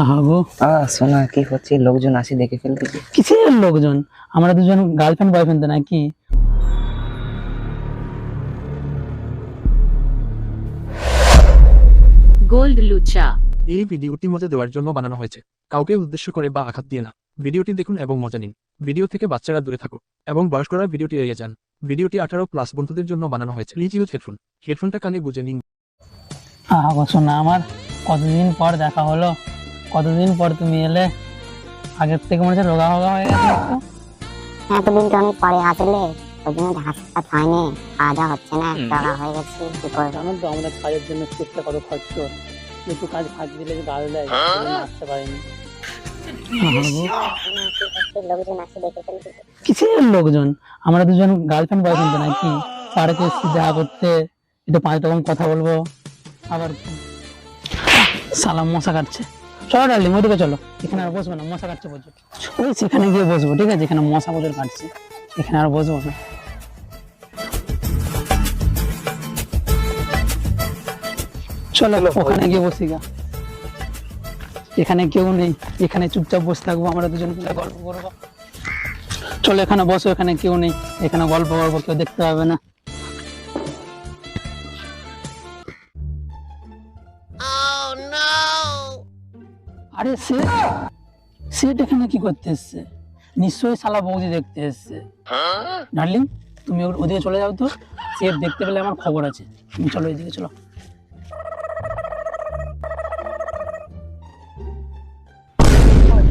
আহা গো। আ শোনা কি হচ্ছে? লোকজন আসি দেখে ফেলবে কিসের লোকজন? আমরা দুজন গার্লফ্রেন্ড বয়ফ্রেন্ড তো নাকি? গোল্ড লুচা এই ভিডিওটি মজা দেওয়ার জন্য বানানো হয়েছে। কাউকে উদ্দেশ্য করে বা আঘাত দিয়ে না। ভিডিওটি দেখুন এবং মজা নিন। ভিডিও থেকে বাচ্চারা দূরে থাকুক এবং বয়স্করা ভিডিওটি এড়িয়ে যান। ভিডিওটি আঠারো প্লাস বন্ধুদের জন্য বানানো হয়েছে। প্লিজ ইউজ হেডফোন হেডফোনটা কানে বুঝে নিন। আহা গো শোনা আমার কতদিন পর দেখা হলো? কতদিন পর তুমি এলে? আগের থেকে মনে হচ্ছে রোগা হোগা হয়ে গেছে। এতদিন তো অনেক পরে আসলে ওই জন্য হয়নি খাওয়া দাওয়া হচ্ছে না টাকা হয়ে গেছি কি করব? তো আমাদের কাজের জন্য চেষ্টা কত খরচ। একটু কাজ ফাঁকি দিলে যে গাল দেয় আসতে পারিনি। কিসের লোকজন? আমরা দুজন গার্লফ্রেন্ড বয়ফ্রেন্ড তো নাকি? পার্কে এসেছি দেখা করতে একটু পাঁচ রকম কথা বলব। আবার সালাম মশা কাটছে। চলো ডার্লিং ওইদিকে চলো। এখানে আর বসবো না মশা কাটছে প্রচুর। ওই সেখানে গিয়ে বসবো ঠিক আছে? এখানে মশা প্রচুর কাটছে। এখানে আর বসবো না। চলো ওখানে গিয়ে বসি গা। এখানে কেউ নেই এখানে চুপচাপ বসে থাকব আমরা দুজন মিলে গল্প করব। চলো এখানে বসো এখানে কেউ নেই এখানে গল্প করব কেউ দেখতে পাবে না। আরে সে সেট এখানে কি করতে এসছে? নিশ্চয়ই শালা বৌদি দেখতে এসছে। ডার্লিং তুমি ওদিকে চলে যাও তো। সেট দেখতে পেলে আমার খবর আছে। তুমি চলো এদিকে, চলো।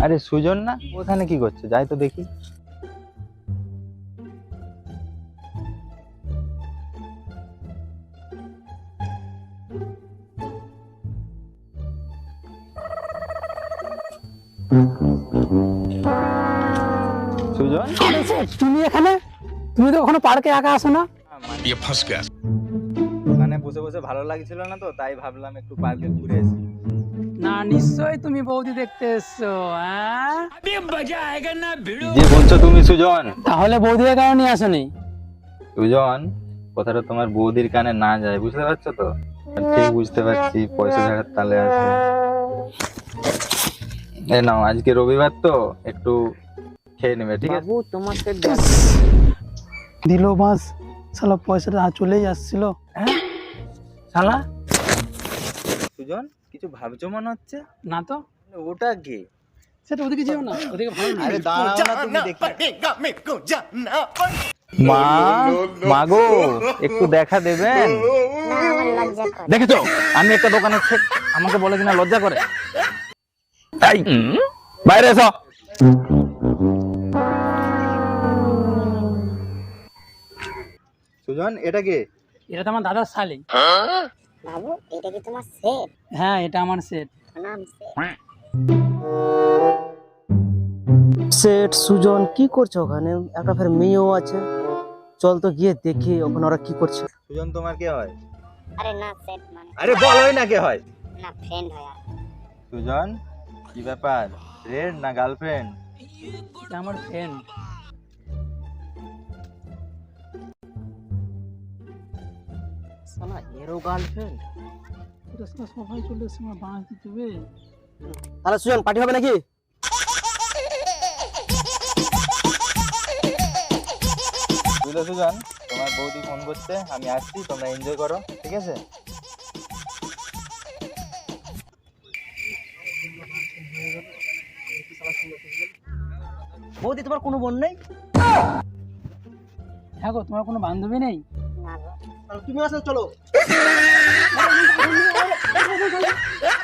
আরে সুজন না, ওখানে কি করছে? যাই তো দেখি। সুজন আরে সেট, তুমি এখানে? তুমি তো কখনো পার্কে একা আসো না? ওখানে বসে বসে ভালো লাগছিল না তো তাই ভাবলাম একটু পার্কে ঘুরে আসি। না নিশ্চয়ই তুমি বৌদি দেখতে এসছো হ্যাঁ যে বলছো তুমি সুজন? তাহলে বৌদির কারণে আসোনি? সুজন কথাটা তোমার বৌদির কানে না যায় বুঝতে পারছ তো? ঠিক বুঝতে পারছি পয়সা ছাড়ার তালে আছে এই নাও আজকে রবিবার তো একটু খেয়ে নেবে ঠিক আছে? বাবু তোমাকে দিল বাস শালা পয়সাটা চলেই আসছিল। শালা? সুজন কিছু ভাবছ মনে হচ্ছে? না তো। ওটা কি? সেটা ওদিকে যেও না ওদিকে ভালো না। আরে দাঁড়াও না তুমি দেখি। মা মাগো একটু দেখা দেবেন? না আমার লজ্জা করে। দেখেছ? আমি একটা দোকানে আমাকে বলে কিনা লজ্জা করে? তাই? বাইরে এসো। সুজন এটা কে? এটা তো আমার দাদার শালি। বাবু এটা কি তোমার সেট হ্যাঁ এটা আমার সেট নাম সেট সেট সুজন কি করছে ওখানে? একটা ফের মেয়েও আছে। চল তো গিয়ে দেখি ওখানে ওরা কি করছে। সুজন তোমার কে হয়? আরে না সেট মানে আরে বলোই না কে হয়? না ফ্রেন্ড হয় আর সুজন? কি ব্যাপার? ফ্রেন্ড না গার্লফ্রেন্ড এটা আমার ফ্রেন্ড সালা এরও গার্লফ্রেন্ড শালা সবাই চলে এসে আমার বাঁশ দিতে হবে। তাহলে সুজন পার্টি হবে নাকি? বুঝলে সুজন? তোমার বৌদি ফোন করছে আমি আসছি তোমরা এনজয় করো ঠিক আছে? বৌদি তোমার কোনো বোন নেই? হ্যাঁ দেখো তোমার কোনো বান্ধবী নেই? তুমি আসো চলো। হ্যাঁ,